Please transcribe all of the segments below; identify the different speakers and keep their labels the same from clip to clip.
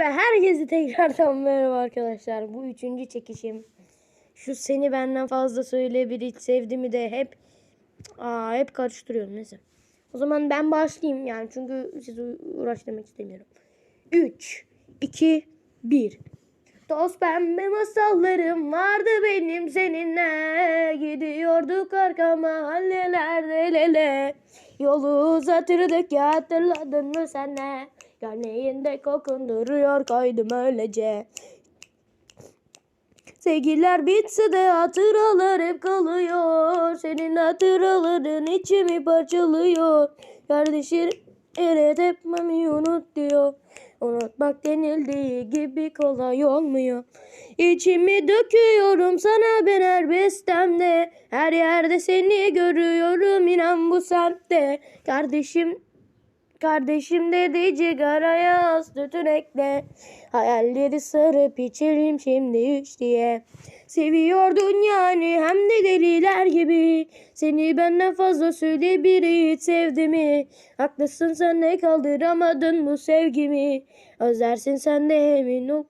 Speaker 1: Ve herkese tekrardan merhaba arkadaşlar. Bu üçüncü çekişim. Şu seni benden fazla söyle bir hiç sevdiğimi de hep aa, hep karıştırıyorum neyse. O zaman ben başlayayım yani çünkü sizi uğraştırmak istemiyorum. 3, 2, 1. Toz pembe masallarım vardı benim seninle. Gidiyorduk arka mahallelerde lele. Yolu uzatırdık ya hatırladın mı sen ne? Gömleğinde kokun duruyor koydum öylece. Sevgiler bitse de hatıralar hep kalıyor. Senin hatıraların içimi parçalıyor. Kardeşim evet etmemi unut diyor. Unutmak denildiği gibi kolay olmuyor. İçimi döküyorum sana ben her bestemde. Her yerde seni görüyorum inan bu semtte. Kardeşim Kardeşim dedi cigaraya az tütün ekle. Hayalleri sarıp içerim şimdi üç diye. Seviyordun yani hem de deliler gibi. Seni benden fazla söyle biri hiç sevdi mi? Haklısın sen de kaldıramadın bu sevgimi. Özlersin sen de emin ol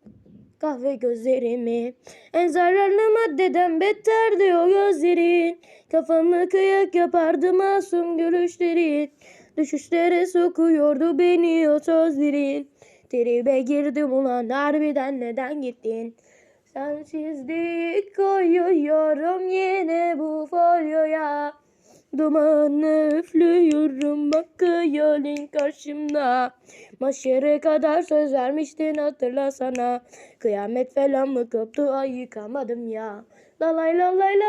Speaker 1: kahve gözlerimi. En zararlı maddeden betterdi o gözlerin. Kafamı kıyak yapardı masum gülüşlerin. Düşüşlere sokuyordu beni o sözlerin. Tribe girdim ulan harbiden neden gittin? Sensizlik koyuyorum yine bu folyoya. Dumanı üflüyorum bakıyorsun karşımda. Maşere kadar söz vermiştin hatırlasana. Kıyamet falan mı koptu ay yıkamadım ya. La lay la lay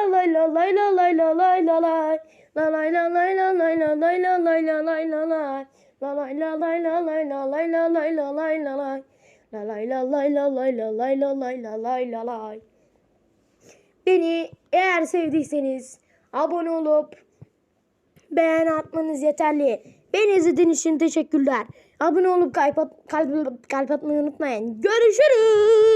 Speaker 1: la lay la la la la. La la la la la lay la lay la lay. La lay la lay la lay la lay la lay la lay la lay. La lay la lay la lay la lay la lay la lay la lay. Beni eğer sevdiyseniz abone olup beğen atmanız yeterli. Beni izlediğiniz için teşekkürler. Abone olup kalp, at, kalp, kalp atmayı unutmayın. Görüşürüz.